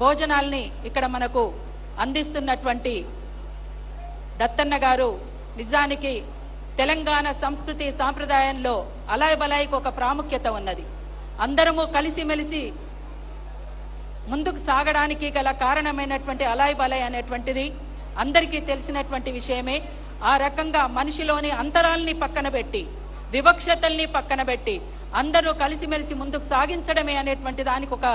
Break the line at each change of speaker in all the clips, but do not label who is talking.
భోజనాల్ని ఇక్కడ మనకు అందిస్తున్నటువంటి దత్తన్న గారు నిజానికి తెలంగాణ సంస్కృతి సాంప్రదాయంలో అలాయ్ బలాయికి ఒక ప్రాముఖ్యత ఉన్నది. అందరము కలిసిమెలిసి ముందుకు సాగడానికి గల కారణమైనటువంటి అలాయ్ బలాయ్ అనేటువంటిది అందరికీ తెలిసినటువంటి విషయమే. ఆ రకంగా మనిషిలోని అంతరాల్ని పక్కన పెట్టి వివక్షతల్ని పక్కన పెట్టి అందరూ కలిసిమెలిసి ముందుకు సాగించడమే అనేటువంటి దానికి ఒక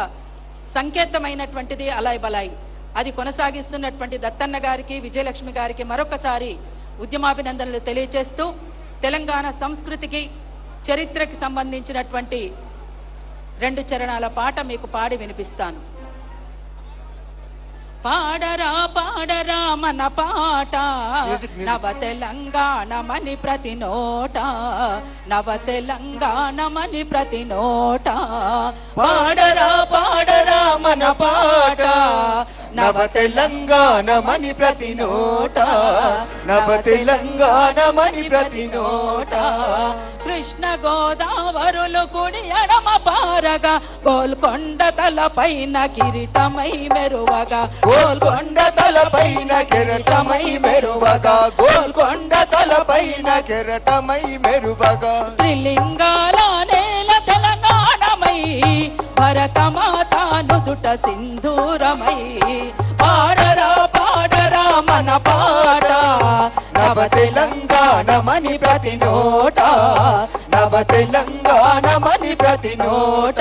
సంకేతమైనటువంటిది అలాయ్ బలాయ్. అది కొనసాగిస్తున్నటువంటి దత్తన్న గారికి విజయలక్ష్మి గారికి మరొకసారి ఉద్యమాభినందనలు తెలియజేస్తూ తెలంగాణ సంస్కృతికి చరిత్రకి సంబంధించినటువంటి రెండు చరణాల పాట మీకు పాడి వినిపిస్తాను. పాడరా పాడరా మన పాట. నవ తెలంగాణమని ప్రతి నోట. నవ తెలంగాణమని ప్రతి నోట.
పాడరా పాడరా మన పాట. నవ తెలంగాణమని ప్రతి నోట. నవ తెలంగాణమని ప్రతి నోట.
కృష్ణ గోదావరులు కుడి ఎడమ పారగా గోల్కొండ తలపైన కిరీటమై మెరువగా.
గోల్కొండ తలపైన కెరటమై మెరువగా గోల్కొండ తలపైన కెరటమై మెరువగా.
త్రిలింగాల నేల తెలంగాణమై భరతమాత నుదుట సింధూరమై.
పాడరా పాడరా మన పాట నవ తెలంగాణమని ప్రతి నోట నవ తెలంగాణమని ప్రతి నోట.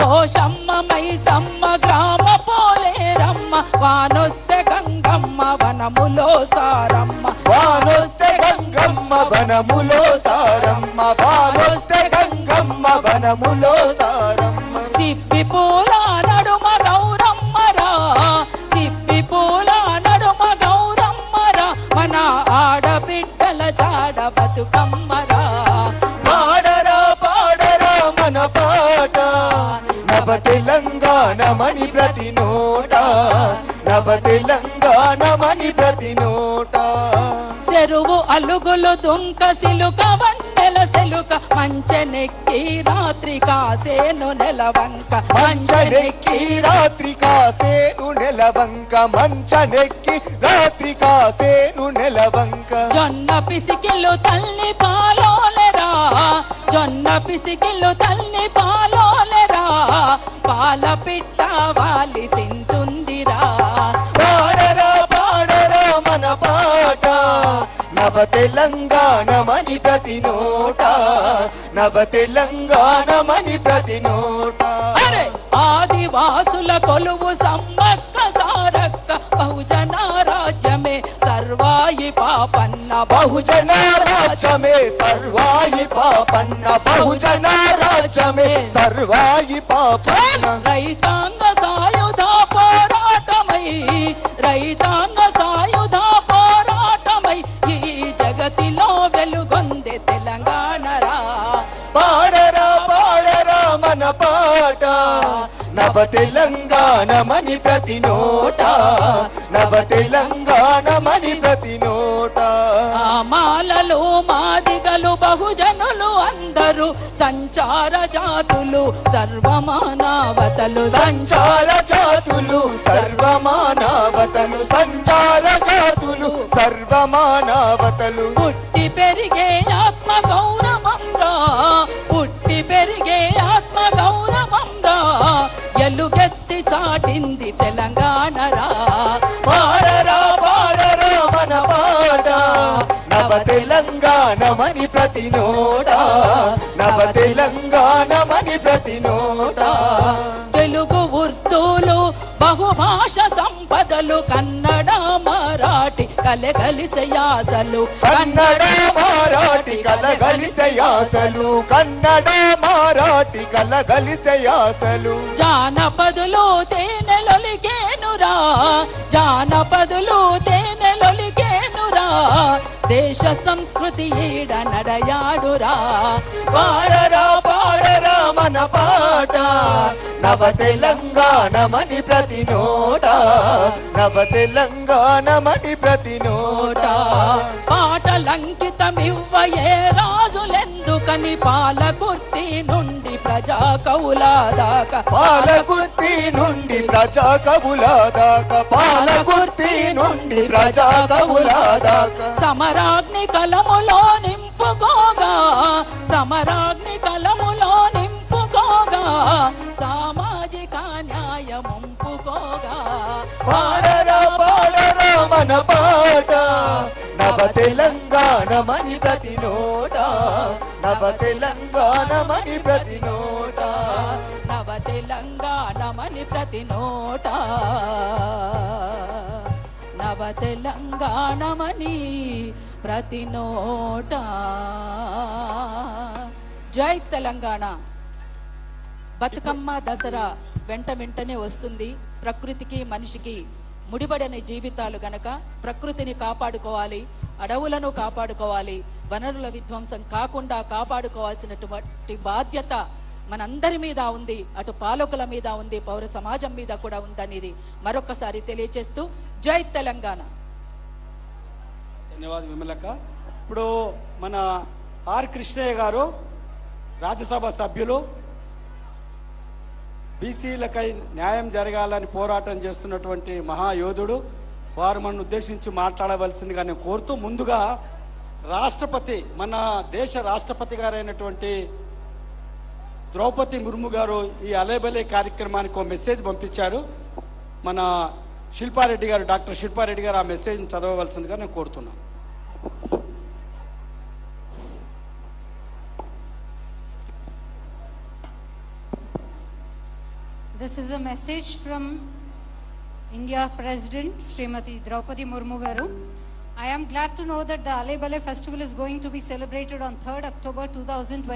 పోషమ్మ మైసమ్మ గ్రామ పోలేరమ్మ వానొస్తే గంగమ్మ వనములో సారమ్మ.
వానొస్తే గంగమ్మ వనములో సారమ్మ వానొస్తే గంగమ్మ వనములో సారమ్మ.
సిప్పి
తెలంగాణమని ప్రతి నోట నవ తెలంగాణమని ప్రతి నోట.
చెరువు అలుగులు దుంక సిలుక వన్నెల సెలుక మంచెనెక్కి రాత్రి కాసేను నెలవంక.
మంచనెక్కి రాత్రి కాసేను నెలవంక. మంచనెక్కి రాత్రి కాసేను నెలవంక.
జొన్న పిసికిలు తల్లి పాలోలెరా? జొన్న పిసికిలు తల్లి పాలోలెరా పాల పిట్ట వాలి తింటుందిరా.
పాడరా పాడరా మన పాట. నవ తెలంగాణమని ప్రతి నోట. నవ తెలంగాణమని ప్రతి నోట.
ఆదివాసుల కొలువు సమ్మక్క సారక్క. బహుజన రాజ్యమే సర్వాయి పాపన్న.
బహుజన రాజ్యమే సర్వాయి పాపన్న. బహుజన రాజ్యమే సర్వాయి
రైతాంగ సాయుధ పోరాటమై. రైతాంగ సాయుధ పోరాటమై. ఈ జగతిలో వెలుగొందే తెలంగాణరా
పాడరా పాడరా మన పాట. నవ తెలంగాణమని ప్రతి నోట. నవ తెలంగాణమని ప్రతి నోట.
సంచార జాతులు సర్వమానవతలు
సంచార జాతులు సర్వమానవతలు సంచార జాతులు సర్వమానవతలు.
పుట్టి పెరిగే ఆత్మ
నవ తెలంగాణమని ప్రతి నోట. నవ తెలంగాణమని ప్రతి నోట.
తెలుగు ఉర్దూలు బహుభాష సంపదలు కన్నడ మరాఠి కలగలిస యాసలు
కన్నడ మారాటి కలగలిసే యాసలు కన్నడ మారాటి కలగలిసే యాసలు
జానపదులు తేనెలొలిగేనురా జానపదులు దేశ సంస్కృతి ఈడ నడయాడురా.
పాడరా పాడరా మన పాట. నవ తెలంగాణమని ప్రతి నోట. నవ తెలంగాణమని ప్రతి నోట.
పాటలంకితమివ్వయే రాజులెందుకని పాలకుర్తి నుండి ప్రజా కవుల దాకా
పాలకుర్తి నుండి ప్రజా కవుల దాకా. పాలకుర్తి నుండి ప్రజా కవుల దాకా.
సమరాగ్ని కలములో నింపుకోగా. సమరాగ్ని కలములో నింపుకోగా. సామాజిక న్యాయముంపుకోగా.
పాడరా పాడరా మన పాట. నవ తెలంగాణమని ప్రతి నోట. నవ తెలంగాణమని ప్రతి నోట.
తెలంగాణమని ప్రతి నోట. నవ తెలంగాణమని ప్రతి నోట. జై తెలంగాణ. బతుకమ్మ దసరా వెంట వెంటనే వస్తుంది. ప్రకృతికి మనిషికి ముడిపడని జీవితాలు గనక ప్రకృతిని కాపాడుకోవాలి అడవులను కాపాడుకోవాలి వనరుల విధ్వంసం కాకుండా కాపాడుకోవాల్సినటువంటి బాధ్యత మనందరి మీద ఉంది అటు పాలకుల మీద ఉంది పౌర సమాజం మీద కూడా ఉందనేది మరొకసారి తెలియచేస్తూ జై తెలంగాణ.
ధన్యవాదాలు విమలక్క. ఇప్పుడు మన ఆర్ కృష్ణయ్య గారు రాజ్యసభ సభ్యులు బీసీలకై న్యాయం జరగాలని పోరాటం చేస్తున్నటువంటి మహాయోధుడు వారు మన ఉద్దేశించి మాట్లాడవలసిందిగా నేను కోరుతూ ముందుగా రాష్ట్రపతి మన దేశ రాష్ట్రపతి గారైనటువంటి ద్రౌపది ముర్ము గారు ఈ అలేబలే కార్యక్రమానికి ఒక మెసేజ్ పంపించారు మన శిల్పారెడ్డి గారు డాక్టర్ శిల్పారెడ్డి గారు ఆ మెసేజ్ చదవవలసిందిగా నేను కోరుతున్నాను
This is a message from India President Srimati Draupadi Murmu garu. I am glad to know that the Ale Bale festival is going to be celebrated on 3rd October 2020